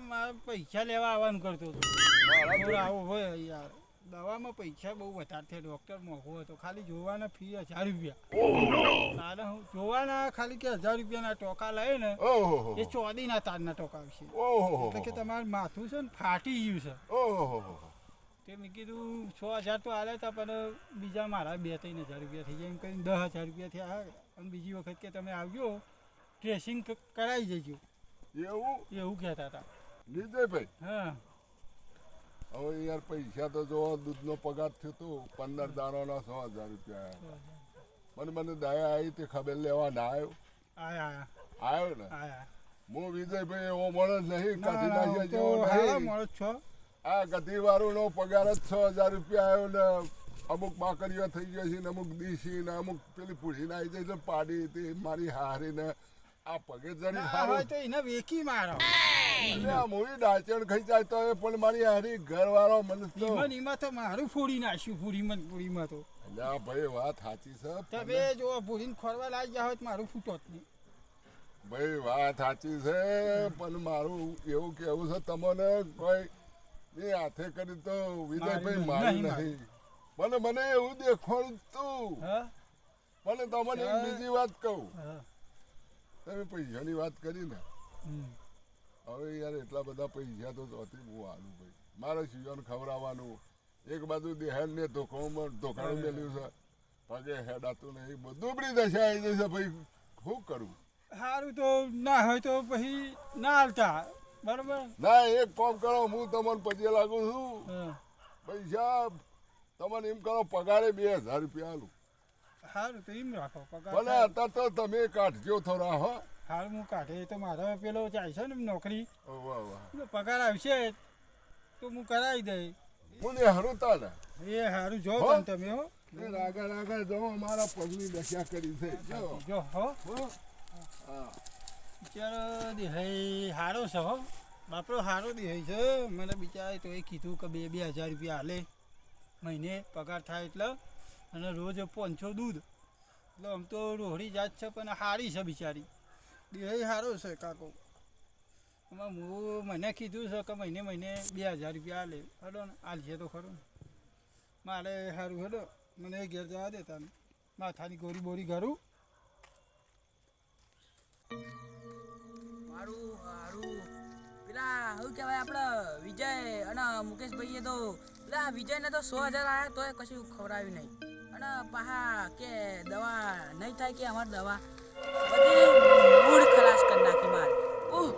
મારે પૈસા લેવા આવવાનું કરતો હતો. આવું હોય યાર. દવામાં પૈસા બહુ વધારે છે ડૉક્ટર મોઘો હતો ખાલી જોવાના ફી હજાર રૂપિયા. તારે હું જોવાના ખાલી કે હજાર રૂપિયાના ટોકા લઈ ને એ ચોદીના તારના ટોકા વિશે એટલે કે તમારું માથું છે ને ફાટી ગયું છે. તે મેં કીધું છ હજાર તો આલે હતા પણ બીજા મારા બે ત્રણ હજાર રૂપિયા થઈ જાય. એમ કરીને દસ હજાર રૂપિયા થયા. અને બીજી વખત કે તમે આવજો ડ્રેસિંગ કરાવી જજો એવું? એવું કહેતા હતા હા. હવે યાર પૈસા તો જો દૂધનો પગાર થયો તો પંદર દાણાના સો હજાર રૂપિયા આયા. મને મને દયા આવી તે ખબર લેવા ના આવ્યો આવ્યો ને? હું વિજયભાઈ એવો માણસ નહીં ના, કાઢી ના, નાખ્યા હું જેવો નહીં. માણસ છો. આ ગધીવાળુનો પગાર જ છ હજાર રૂપિયા આવ્યો ને અમુક બાકરીઓ થઈ ગયો છે ને અમુક દીશી ને અમુક પેલી પૂછીને આવી જાય છે પાડી હતી મારી હારી ને આ પગે જરી ના હોય તો એને વેકી મારો. મોડી ડાચણ ખાઈ જાય તો પણ મારી હારી ઘરવાળો મને તો ઈમાં ઈમાં તો મારું ફોડી નાખ્યું ને પૂરીમાં તો. અલ્યા ભાઈ વાત સાચી છે. તમે જો પૂરીને ખોરવા લાગી ગયા હોય તો મારું ફૂટોત નહીં. ભાઈ વાત સાચી છે પણ મારું એવું કેવું છે તમને કોઈ એ હાથે કરી તો વિજયભાઈ મારી નહીં, મને મને એવું તું. મને તમને બીજી વાત કહું. તમે પૈસાની વાત કરી ને હવે યાર એટલા બધા પૈસા તો જોતી બહુ આલું ભાઈ. મારે શિવન ખવડાવવાનું એક બાજુ દેહાન ને ધોખાણું ધોખાણું મેલ્યું છે. પગે હેડાતું નહીં બધું બધી દશા આવી જશે ભાઈ. શું કરું? સારું તો ના હોય તો પછી ના હાલતા. બરાબર? ના એક કામ કરો હું તમને પછી લાગુ છું. પૈસા તમને એમ કરો પગારે બે હજાર રૂપિયા આલું. સારું તો એમ રાખો ભલે અત્યારે તો તમે કાઢજો થોડા હો. હાલ હું કાઢે તો મારો પેલો જાય છે ને નોકરી. પગાર આવશે તો હું કરાવી દઈ હું હારું હરું તા ને એ હારું જો? તમે હો. આગળ આગળ જો મારા પગની દશા કરી છે. જો. જો હો. બિચારો દેહાઈ સારો છે હો. બાપરો સારો દેહાઈ છે. મને બિચારે તો એ કીધું કે બે બે હજાર રૂપિયા હાલે મહિને પગાર થાય એટલે. અને રોજ પાંચસો દૂધ. એટલે આમ તો રોહડી જાત છે, પણ સારી છે બિચારી. દેહ સારો છે કાકો. એમાં હું મને કીધું છે કે મહિને મહિને બે હજાર રૂપિયા હાલે હલો ને હાલશે તો ખરું મારે સારું હલો. મને ઘેર જવા દેતા માથાની ગોરી બોરી કરું મારું હારું. પેલા શું કહેવાય આપણે? વિજય અને મુકેશભાઈએ તો પેલા વિજયને તો સો હજાર આવ્યા તોય કશું ખવડાવ્યું નહીં. અને પાહા કે દવા નહીં થાય કે અમારી દવા. બધી મૂડ ખલાસ કરી નાખી મારે. ઉહ,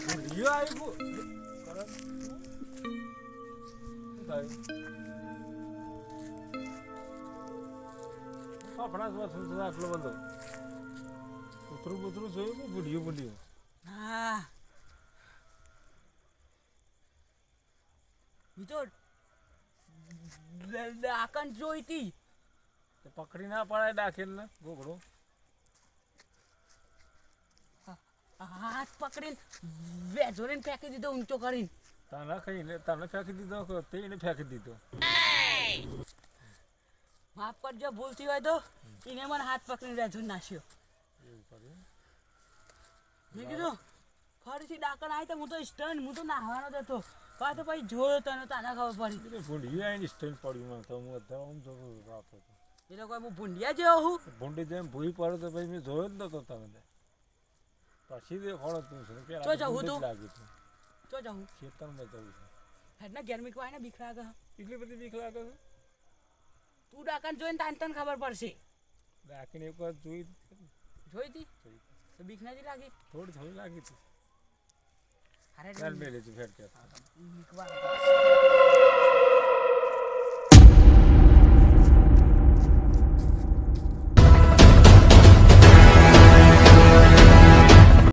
ભૂલિયો આવ્યો આપણા જ વસ્તુ છે જોયું કે ભૂલ્યું હા બીજો ડાકણ જોઈતી પકડી ના પડાય દાખેલ ને ગોગડો. હાથ પકડીને વેજોરીને ફેંકી દીધો ઊંચો કરીને. તને ખાઈને તને ફેંકી દીધો તે તેને ફેંકી દીધો? માફ કરજો ભૂલ થઈ હોય તો એને મને હાથ પકડીને વેજોરી નાખ્યો મેં કીધું ફરીથી ડાકણ આવી તો હું તો સ્ટન હું તો નાહવાનો જ હતો. તો પછી જોયો તને તાને ખબર પડી. ભૂલ્યું આવીને સ્ટેન્ડ પડ્યું મને તો હું અત્યારે આમ જોતો હતો એ લોકો હું ભૂંડિયા જેવો હું. ભૂંડી જેમ ભૂલી પડે તો પછી મેં જોયો જ નતો તમે પછી તું છે. ચો જાઉં જ તું? લાગી ચો જાઉં ખેતરમાં જવું છે. હેડના ઘેર મીકવા ને બીક લાગે. એટલી બધી બીક લાગે તું ડાકણ જોઈને તાન તને ખબર પડશે. ડાકીને એક વાર જોઈ જોઈ હતી તો. બીક નથી લાગી? થોડી થોડી લાગી હતી અરે ચાલ મેં ફેર કે